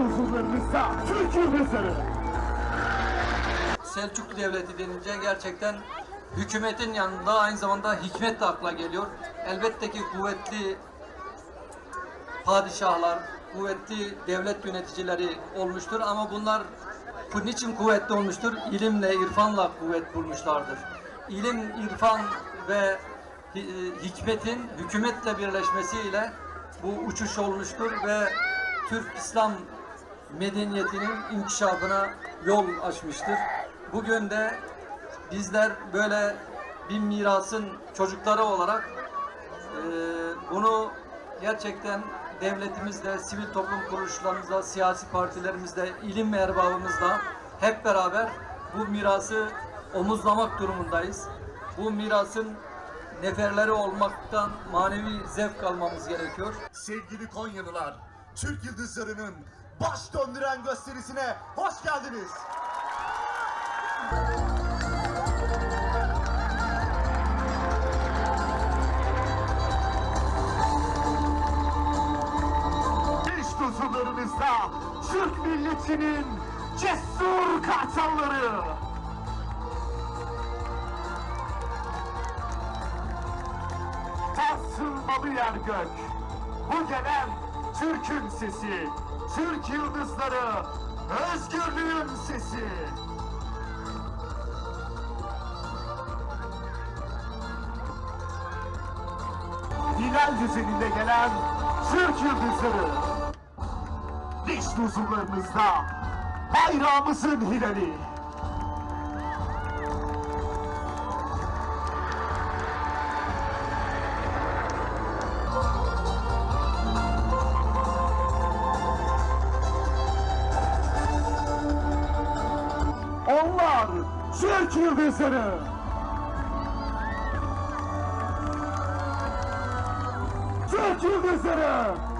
huzurlarınızda Türk Yıldızları. Selçuklu Devleti denince gerçekten hükümetin yanında aynı zamanda hikmet de akla geliyor. Elbette ki kuvvetli padişahlar, kuvvetli devlet yöneticileri olmuştur ama bunlar bu niçin kuvvetli olmuştur? İlimle, irfanla kuvvet bulmuşlardır. İlim, irfan ve hi- hikmetin hükümetle birleşmesiyle bu uçuş olmuştur ve Türk İslam medeniyetinin inkişafına yol açmıştır. Bugün de bizler böyle bir mirasın çocukları olarak e, bunu gerçekten devletimizle, sivil toplum kuruluşlarımızla, siyasi partilerimizle, ilim erbabımızla hep beraber bu mirası omuzlamak durumundayız. Bu mirasın neferleri olmaktan manevi zevk almamız gerekiyor. Sevgili Konyalılar, Türk Yıldızları'nın baş döndüren gösterisine hoş geldiniz. İşte huzurlarınızda Türk milletinin cesur kartalları. Sarsılmalı yer gök. Bu gelen Türk'ün sesi. Türk yıldızları. Özgürlüğün sesi. Hilal düzeninde gelen Türk yıldızları. İşte huzurlarınızda bayrağımızın hilali. Onlar Türk yıldızları. Türk yıldızları.